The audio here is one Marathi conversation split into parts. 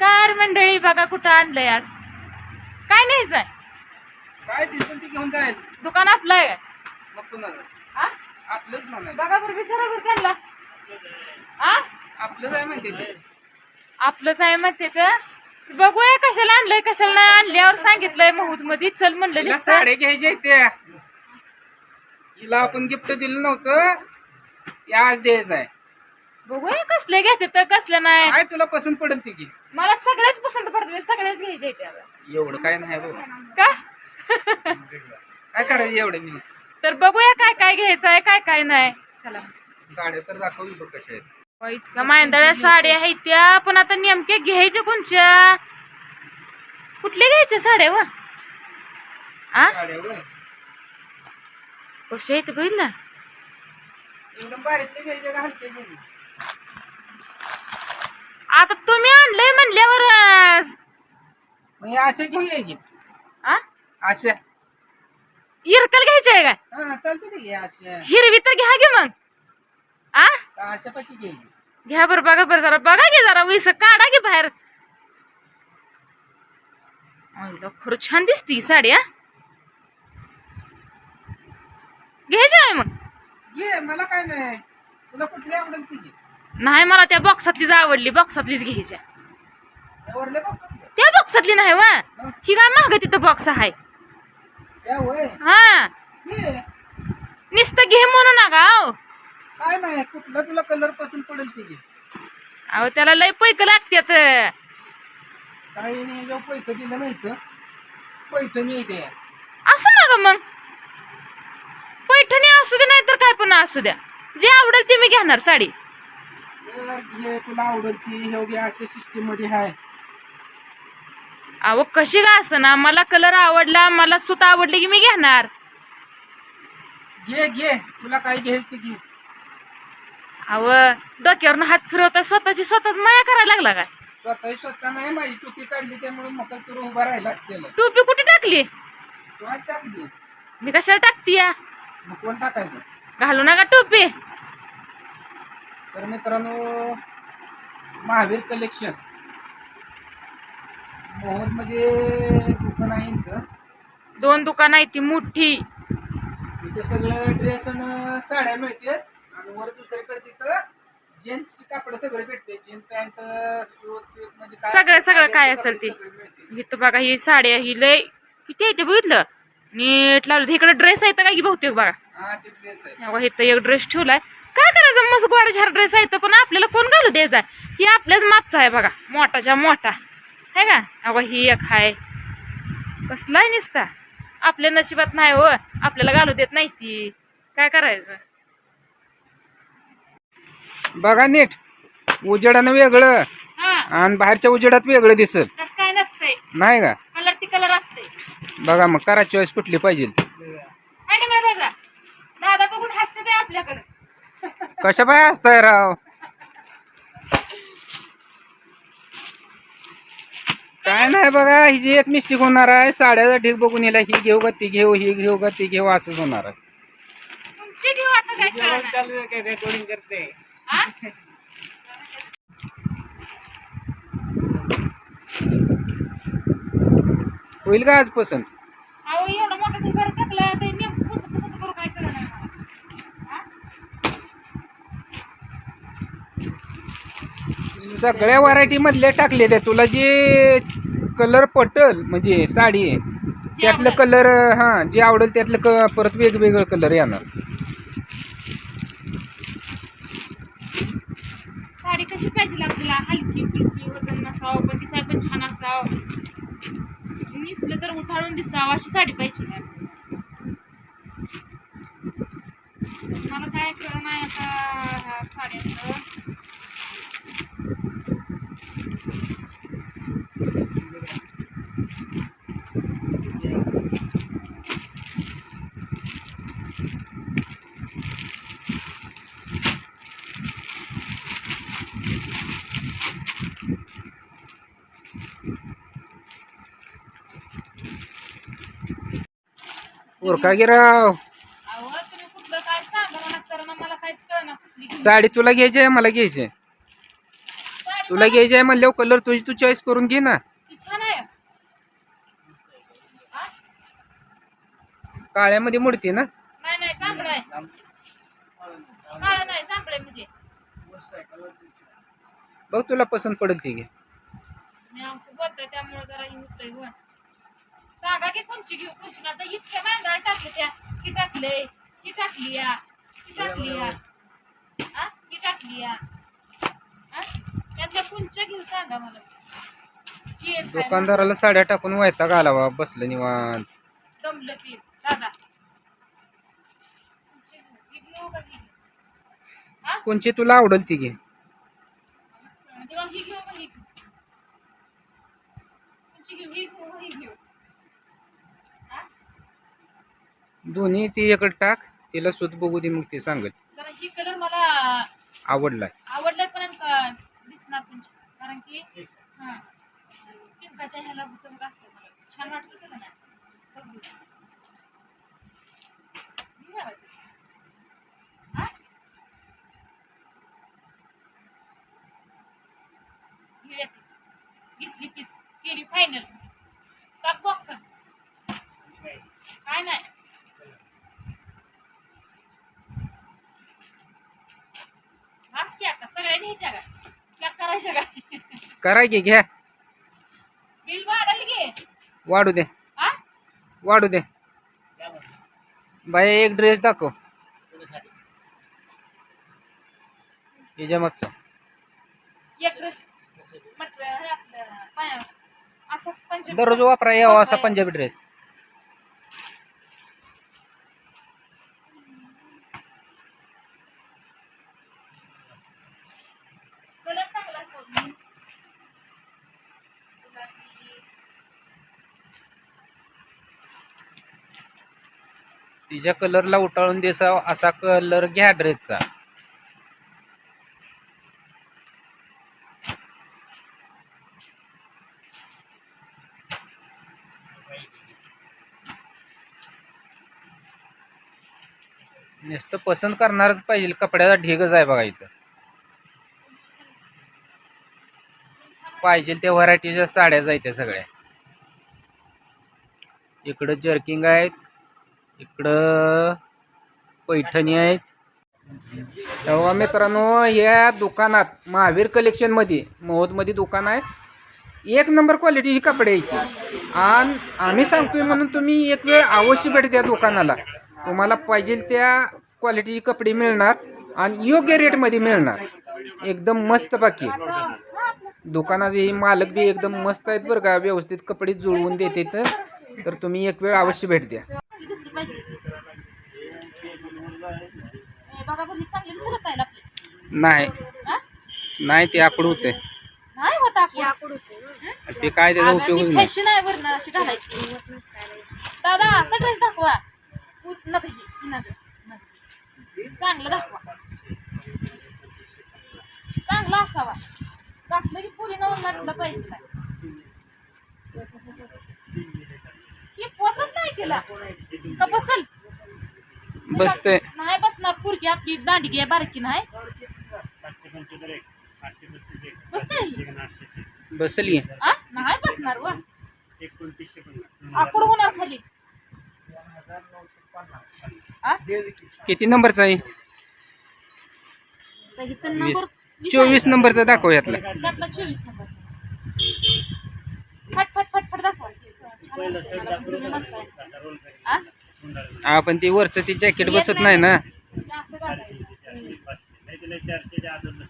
नमस्कार मंडळी बघा कुठं आणलंय आज. काय न्यायचंय काय दिसेल ते घेऊन जाईल. दुकान आपलं आहे मग कुणाला? हा? आपलंच बघा बरं विचारा बरं त्यांना. हा? आपलंच आहे म्हणते ते. आपलंच आहे म्हणते तर बघूया कशाला आणलंय कशाला नाही आणल्यावर सांगितलंय महूदमध्ये चल म्हणलं तिला नुसतं. साड्या घ्यायच्या आहेत त्या. हिला आपण गिफ्ट दिलं नव्हतं. ते आज द्यायचं आहे. बघूया कसले घेते तर कसलं नाही. काय तुला पसंत पडेल ती घे मला सगळेच पसंत पडते सगळेच घ्यायचे आता. एवढं काय नाही बघ. का? काय करायचं एवढं मी? तर बघूया काय काय घ्यायचं आहे काय काय नाही. चला. साड्या तर दाखवली बघ कशा आहेत. अहो, इतक्या मांदळ्या साड्या आहेत त्या पण आता नेमक्या घ्यायच्या कोणच्या? कुठल्या घ्यायच्या साड्या व? आ? साड्या होय. कशा आहेत बघितलं? एकदम बारीक घ्यायच्या का घ्यायच्या आता तुम्ही आणलंय म्हणल्यावर अं, मग अशा घेऊन यायची आ? अशा इरकल घ्यायची आहे हा चालते घे अशा हिरवी तर घ्या मग. आ? का अशा घ्यायची घ्या बरं बघा बरं जरा बघा घे जरा विस काढा घे बाहेर. आईला खरं छान दिसती ही साडी हा घ्यायची आहे मग. घे मला काय नाही. तुला कुठली आवडेल ती घे नाही मला त्या बॉक्सातलीच आवडली बॉक्सातलीच घ्यायच्या. त्या बॉक्सातली नाही वा. ही काय महाग तिथं बॉक्स आहे हा. नुसतं घे म्हणू नका अहो काय नाही कुठला तुला कलर पसंत पडेल ती अहो त्याला लय पैक लागत्यात. काही नाही जेव्हा पैक दिलं नाही तर. पैठणी येते असं ना ग मग. पैठणी असू दे नाही तर काय पण असू द्या. जे आवडेल ते मी घेणार साडी. हे तुला आवडेल ती हे घे अशा सिस्टीममध्ये आहे अहो कशी का असं ना? मला कलर आवडला मला सुत आवडली की मी घेणार? घे घे. तुला काय घ्यायचं ते घे. अहो डोक्यावरनं हात फिरवता स्वतःची स्वतःच माया करायला लागला काय? स्वतः स्वतः नाही माझी टोपी काढली त्यामुळे मग तुला उभा राहिला केलं टोपी कुठे टाकली? तू आज टाकली. मी कशाला टाकती या मग कोण टाकायचं? घालू नका टोपी. तर मित्रांनो महावीर कलेक्शन मोहनमध्ये दुकान आहे यांचं. दोन दुकान आहे ती मोठी. इथे सगळं ड्रेस आणि साड्या मिळतात आणि वर दुसरीकडे तिथं जेंट्सची कापड सगळे भेटते जीन्स पॅन्ट सूट बीट म्हणजे काय सगळं सगळं काय असेल ते. सगळे मिळते. इथं बघा ही साडी आहे, ही लय किती आहे ते बघितलं? नीट लावलं. इकडे ड्रेस आहे तर काय की बहुतेक बघा. हा ते ड्रेस आहे. इथं एक ड्रेस ठेवलाय. काय करायचं? मस्त गोडा झार ड्रेस आहे तर पण आपल्याला कोण घालू द्यायचा? ही आपल्याच मापचा आहे बघा मोठाच्या मोठा. है का? अगो ही एक आहे कसला आहे निसता? आपल्या नशिबात नाही हो. आपल्याला घालू देत नाही ती. काय करायचं? बघा नीट. उजेडानं वेगळं. हा. आणि बाहेरच्या उजेडात वेगळं दिसत तसं काय नसतंय. नाही का? कलर ती कलर असते बघा मग करा चॉईस कुठली पाहिजे. आणि मग दादा दादा बघून हसते ते आपल्याकडे. कशा बाय असताय राव? काय नाही बघा ही जी एक मिस्टेक होणार आहे साड्याचा ढीक बघून हिला ही घेऊ का ती घेऊ ही घेऊ का ती घेऊ असंच होणार आहे. तुमची घेऊ आता काय कळणार करते. हा? होईल का आज पसंत अहो एवढं मोठं ढिगार टाकलं ते नेमकं कसं कसं करू काय कळणार नाही मला. हा? सगळ्या व्हरायटी मधले टाकले ते तुला जे कलर पटल म्हणजे साडी आहे त्यातलं कलर हा जे आवडेल त्यातलं क परत वेगवेगळं कलर येणार. साडी कशी पाहिजे आपल्याला हलकी फुलकी वजन नसावं पण दिसाय पण छान असावं. निसलं तर उठाळून दिसावं अशी साडी पाहिजे. मला काय कळ नाही आता साड्यांचं? ओरका गिराव अहो तुम्ही कुठलं काय सांगा ना तर मला काहीच कळना कुठली घेऊ. साडी तुला घ्यायची आहे मला घ्यायची आहे. तुला घ्यायची आहे म्हणल्यावर कलर तुझी तू चॉईस करून घे ना. ती छान आहे? काळ्यामध्ये मुडते ना. नाही नाही जांभळं आहे काळं नाही जांभळं आहे म्हणजे. बघ तुला पसंत पडेल ती घे. मी असं बोलतोय त्यामुळे जरा हे होतंय सांगा की कोणची घेऊ कोणची. आता इतक्या मांदळ टाकले त्या ही टाकले ही टाकली या ही टाकली या हा? टाकली या हा? त्यातल्या कोणच्या घेऊ सांगा मला. दुकानदाराला साड्या टाकून वैताग घालावा बसलं निवांत दमलं दादा का? हा? कोणची तुला आवडेल ती घे तेव्हा ही घेऊ का ही घेऊ? कोणची घेऊ ही घेऊ का ही घेऊ हा? दोन्ही ती इकडे टाक तिला सुत बघू दे मग ती सांगेल जरा ही कलर मला आवडलाय आवडलाय पण दिसणार पण छान. कारण की हा पिंकाच्या ह्याला बुटम असतं मला छान वाटतं का नाही बघ. ही. हा? घेतली तीच केली फायनल टाक बॉक्स काय नाही बस की आता सगळ्या घ्यायच्या का त्याग करायच्या का कराय घे घ्या. बिल वाढेल घे वाढू दे. हा वाढू दे. बाई एक ड्रेस दाखव. हिच्या मागचा. एक ड्रेस म्हटलं हे आपलं पाय. असंच पंच दररोज वापरा यावा असा पंजाबी ड्रेस कलर चांगला असावा. गुलाबी. तिच्या कलरला उटाळून देसाव असा कलर घ्या ड्रेसचा. नुसतं पसंत करणारच पाहिजे कपड्याचा ढेगच आहे बघा इथं. पाहिजे त्या व्हरायटीच्या साड्या जायत्या सगळ्या. इकडं जर्किंग आहेत. इकडं पैठणी आहेत. तेव्हा मित्रांनो या दुकानात महावीर कलेक्शनमध्ये मोहदमध्ये दुकान आहे. एक नंबर क्वालिटीची कपडे आहेत आणि आम्ही सांगतोय म्हणून तुम्ही एक वेळ अवश्य भेट द्या दुकानाला. तुम्हाला पाहिजे त्या क्वालिटीचे कपडे मिळणार आणि योग्य रेटमध्ये मिळणार. एकदम मस्त बाकी. दुकानाचे हे मालक बी एकदम मस्त आहेत बरं का. व्यवस्थित कपडे जुळवून देते तर तुम्ही एक वेळ अवश्य भेट द्या. दिसली पाहिजे बघा बघ चांगली दिसत पाहिजे आपली. नाही? नाही ते आकडू होते. नाही होत आपली आकुड ते काय त्याचा उपयोगच नाही. फॅशन आहे अशी घालायची. दादा असा ड्रेस दाखवा. पूर्ण. चांगलं दाखवा. चांगला असावा. घातलं की पुरीनं ओलांडलं पाहिजे. ही पसंत नाही तिला. का बसल? बसतंय नाही बसणार पुरगी आपली दांडगी आहे बारकी नाही. बसते बसली. आ? नाही बसणार व. आकुड होणार खाली? किती नंबरचा आहे? चोवीस. नंबरचा दाखव यातला. चोवीस नंबर फट. मला पण? आपण ती वरचं ती जॅकेट बसत नाही ना. हे असं घालायचं.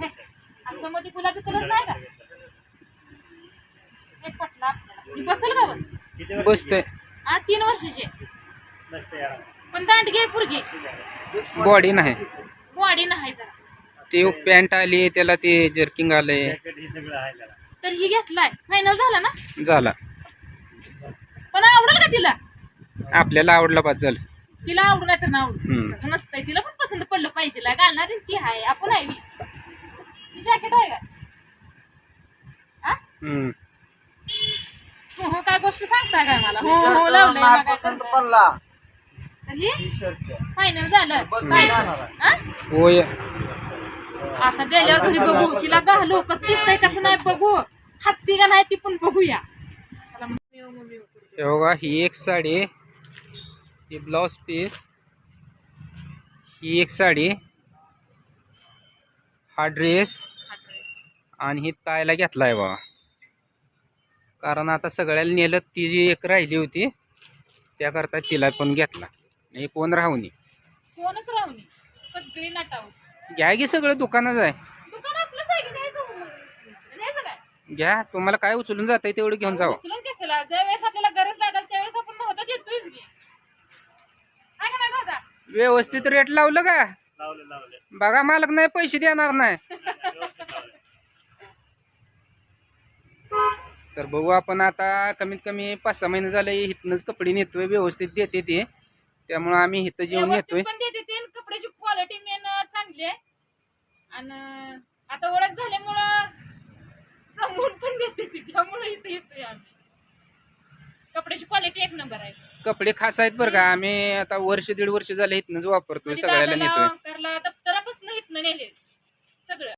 हे, अशामध्ये गुलाबी कलर नाही का? हे पटलं आपल्याला. ही बसेल का वर? बसतोय. आ तीन वर्षाची. पण दांडगी पुरगी. बॉडी नाही. बॉडी नाही जरा. ते पॅन्ट आली त्याला ते जर्किंग आले तर ही घेतलाय. फायनल झाला ना? झाला. पण आवडेल का तिला? आपल्याला आवडला पाच झालं. तिला आवडू नाही तर ना आवडू हम्म. तसं नसतंय. तिला पण पसंत पडलं पाहिजे. घालणार ती. आहे आपण आहे मी ती जॅकेट आहे का? आ? हम्म. हो हो काय गोष्ट सांगताय काय मला? हो हो लावलंय? तर ही फायनल झालं. काय? होय. आता गेल्यावर घरी बघू. तिला घालू. कसं दिसतंय कसं नाही बघू. हसती का नाही ती पण बघूया. चला मग. हे बघा ही एक साडी ही ब्लाऊज पीस ही एक साडी. हा ड्रेस. आणि ही तायला घेतला आहे बघा. कारण आता सगळ्याला नेलं ती जी एक राहिली होती त्याकरता तिला पण घेतला. हे कोण राहू नये कोणच राहू नये सगळी नटावू घ्या की सगळं दुकानच आहे. घ्या तुम्हाला काय उचलून जात आहे तेवढं घेऊन जावं. आपल्याला गरज लागेल त्यावेळेस आपण नव्हतं देतोयच की आहे का नाही दादा व्यवस्थित रेट लावलं का? बघा मालक नाही पैसे देणार नाही. तर बघू आपण आता कमीत कमी पाच सहा महिने झाले इथनंच कपडे नेतोय व्यवस्थित देते ते. त्यामुळं आम्ही इथं जेवण नेतोय. कपड्याची क्वालिटी मेन चांगली आहे. आणि आता ओळख झाल्यामुळं जमवून पण देते त्यामुळे इथे येतोय आम्ही. कपड्याची क्वालिटी एक नंबर आहे. कपडे खास आहेत बरं का. आम्ही आता वर्ष दीड वर्ष झाले इथनंच वापरतोय म्हणजे सगळ्याला नेतोय. दादाला दप्तरापासून इथनं नेले सगळं.